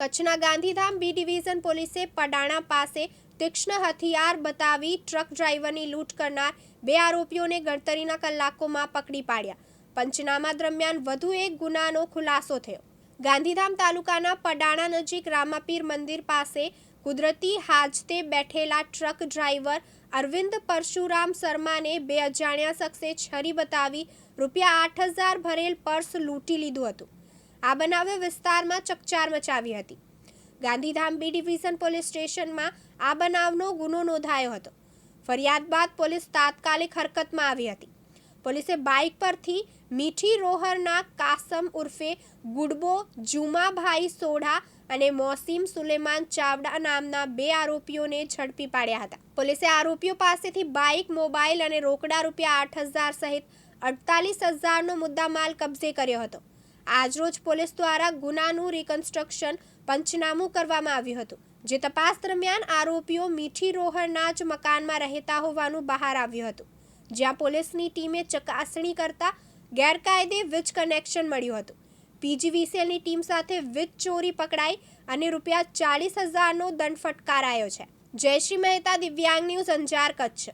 કચ્છના Gandhidham B division પોલીસે પડાણા પાસે તીક્ષ્ણ હથિયાર બતાવી ટ્રક ડ્રાઈવરની લૂંટ કરનાર બે આરોપીઓને ગણતરીના કલાકોમાં પકડી પાડ્યા. પંચનામા દરમિયાન વધુ એક ગુનાનો ખુલાસો થયો. ગાંધીધામ તાલુકાના પડાણા નજીક રામાપીર મંદિર પાસે કુદરતી હાજતે બેઠેલા ટ્રક ડ્રાઈવર અરવિંદ પરશુરામ શર્માને બે અજાણ્યા શખ્સે છરી બતાવી રૂપિયા આઠ હજાર ભરેલ પર્સ લૂંટી લીધું હતું. આ બનાવે વિસ્તારમાં ચકચાર મચાવી હતી. ગાંધીધામ બી ડિવિઝન પોલીસ સ્ટેશનમાં આ બનાવનો ગુનો નોંધાયો હતો. ફરિયાદ બાદ પોલીસ તાત્કાલિક હરકતમાં આવી હતી. પોલીસે બાઇક પરથી મીઠી રોહરના કાસમ ઉર્ફે ગુડબો, જુમાભાઈ સોઢા અને મોસીમ સુલેમાન ચાવડા નામના બે આરોપીઓને ઝડપી પાડ્યા હતા. પોલીસે આરોપીઓ પાસેથી બાઇક મોબાઈલ અને રોકડા રૂપિયા આઠ હજાર સહિત અડતાલીસ હજારનો મુદ્દામાલ કબજે કર્યો હતો. આજરોજ પોલીસ દ્વારા ગુનાનું રિકન્સ્ટ્રક્શન પંચનામું કરવામાં આવ્યું હતું, જે તપાસ દરમિયાન આરોપીઓ મીઠી રોહરના જ મકાનમાં રહેતા હોવાનું બહાર આવ્યું હતું. જ્યાં પોલીસની ટીમે ચકાસણી કરતા ગેરકાયદે વીજ કનેક્શન મળ્યું હતું. પીજીવીસીએલની ટીમ સાથે વીજ ચોરી પકડાઈ અને રૂપિયા ચાલીસ હજારનો દંડ ફટકારાયો છે. જયશ્રી મહેતા, દિવ્યાંગ ન્યૂઝ અંજાર, કચ્છ.